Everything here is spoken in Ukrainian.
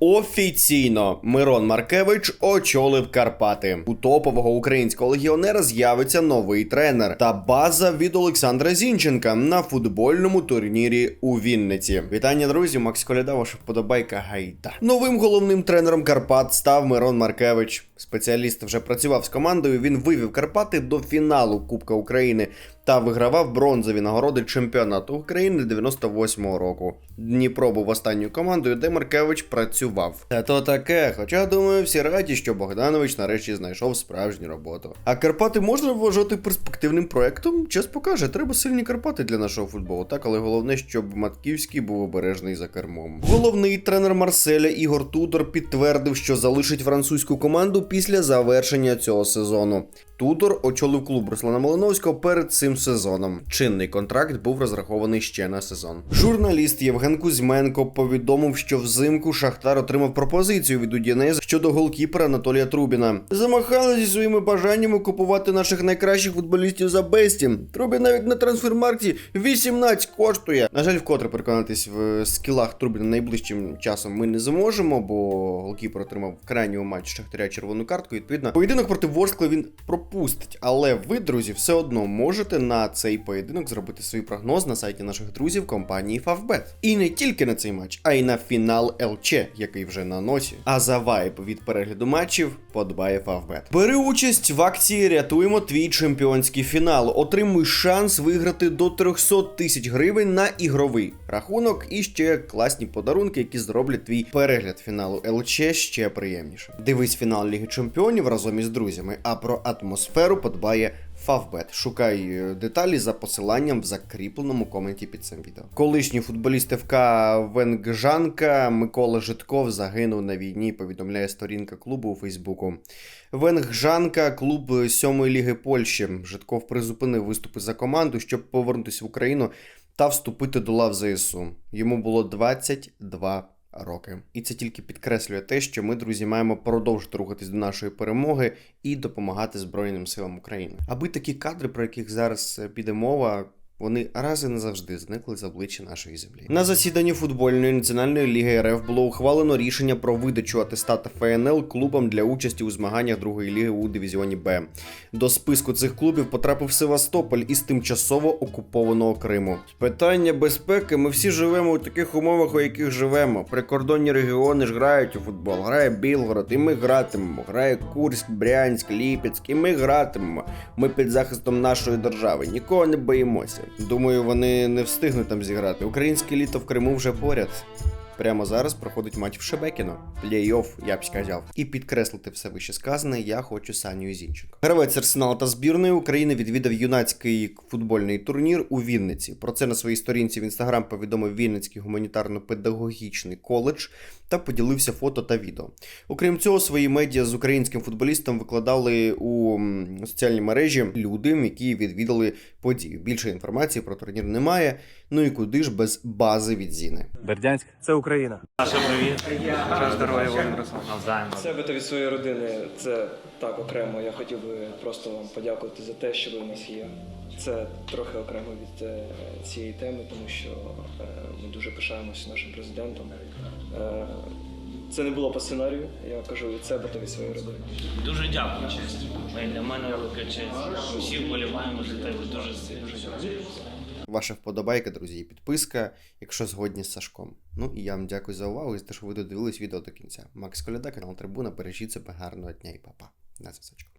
Офіційно Мирон Маркевич очолив Карпати. У топового українського легіонера з'явиться новий тренер та база від Олександра Зінченка на футбольному турнірі у Вінниці. Вітання, друзі! Макс Коляда, ваша вподобайка гайда. Новим головним тренером Карпат став Мирон Маркевич. Спеціаліст вже працював з командою. Він вивів Карпати до фіналу Кубка України та вигравав бронзові нагороди чемпіонату України 98-го року. Дніпро був останньою командою, де Маркевич працював. Та то таке, хоча думаю, всі раді, що Богданович нарешті знайшов справжню роботу. А Карпати можна вважати перспективним проектом? Час покаже, треба сильні Карпати для нашого футболу. Так, але головне, щоб Матківський був обережний за кермом. Головний тренер Марселя Ігор Тудор підтвердив, що залишить французьку команду після завершення цього сезону. Тудор очолив клуб Руслана Малиновського перед цим сезоном. Чинний контракт був розрахований ще на сезон. Журналіст Євген Кузьменко повідомив, що взимку Шахтар отримав пропозицію від Удінез щодо голкіпера Анатолія Трубіна. Замахали зі своїми бажаннями купувати наших найкращих футболістів за безті. Трубін навіть на трансфермаркті 18 коштує. На жаль, вкотре переконатись в скілах Трубіна найближчим часом ми не зможемо, бо голкіпер отримав в матчі Шахтаря червону картку. Відповідно, поєдинок проти Ворскли він пропустить. Але ви, друзі, все одно можете на цей поєдинок зробити свій прогноз на сайті наших друзів компанії Favbet. І не тільки на цей матч, а й на фінал ЛЧ, який вже на носі. А за вайб від перегляду матчів подбає Favbet. Бери участь в акції Рятуємо твій чемпіонський фінал. Отримуй шанс виграти до 300 тисяч гривень на ігровий рахунок і ще класні подарунки, які зроблять твій перегляд фіналу ЛЧ ще приємніше. Дивись фінал Ліги Чемпіонів разом із друзьами, а про атмосферу подбає Favbet. Шукай е, деталі за посиланням в закріпленому коменті під цим відео. Колишній футболіст ФК Венгжанка Микола Житков загинув на війні. Повідомляє сторінка клубу у Фейсбуку. Венгжанка, клуб сьомої ліги Польщі. Житков призупинив виступи за команду, щоб повернутися в Україну та вступити до лав ЗСУ. Йому було 22 роки. І це тільки підкреслює те, що ми, друзі, маємо продовжити рухатись до нашої перемоги і допомагати Збройним силам України. Аби такі кадри, про яких зараз е, піде мова. Вони раз і назавжди зникли з обличчя нашої землі. На засіданні футбольної національної ліги РФ було ухвалено рішення про видачу атестата ФНЛ клубам для участі у змаганнях другої ліги у дивізіоні Б. До списку цих клубів потрапив Севастополь із тимчасово окупованого Криму. Питання безпеки. Ми всі живемо у таких умовах, у яких живемо. Прикордонні регіони ж грають у футбол. Грає Білгород, і ми гратимемо. Грає Курськ, Брянськ, Ліпецьк, і ми гратимемо. Ми під захистом нашої держави. Нікого не боїмося. Думаю, вони не встигнуть там зіграти. Українське літо в Криму вже поряд. Прямо зараз проходить матч в Шебекіно. Плей-офф, я б сказав. І підкреслити все вище сказане, я хочу Саню Зінченко. Гравець Арсенал та збірної України відвідав юнацький футбольний турнір у Вінниці. Про це на своїй сторінці в інстаграм повідомив Вінницький гуманітарно-педагогічний коледж та поділився фото та відео. Окрім цього, свої медіа з українським футболістом викладали у соціальні мережі люди, які відвідали подію. Більше інформації про турнір немає. Ну і куди ж без бази від Зіни. Бердянськ. Це Україна. Саша, привіт. Бажаю здоров'я, Володимир Русланович. Себе та від своєї родини це так окремо. Я хотів би просто вам подякувати за те, що ви в нас є. Це трохи окремо від е, цієї теми, тому що е, ми дуже пишаємося нашим президентом. Е, це не було по сценарію, я кажу від себе та від своєї родини. Дуже дякую, честь. Для мене велика честь. Всі вболіваємо за тебе. Дуже дуже дякую. Ваша вподобайка, друзі, і підписка, якщо згодні з Сашком. Ну і я вам дякую за увагу і за те, що ви додивились відео до кінця. Макс Коляда, канал Трибуна. Бережіть себе гарного дня і па-па. На зв'язочку.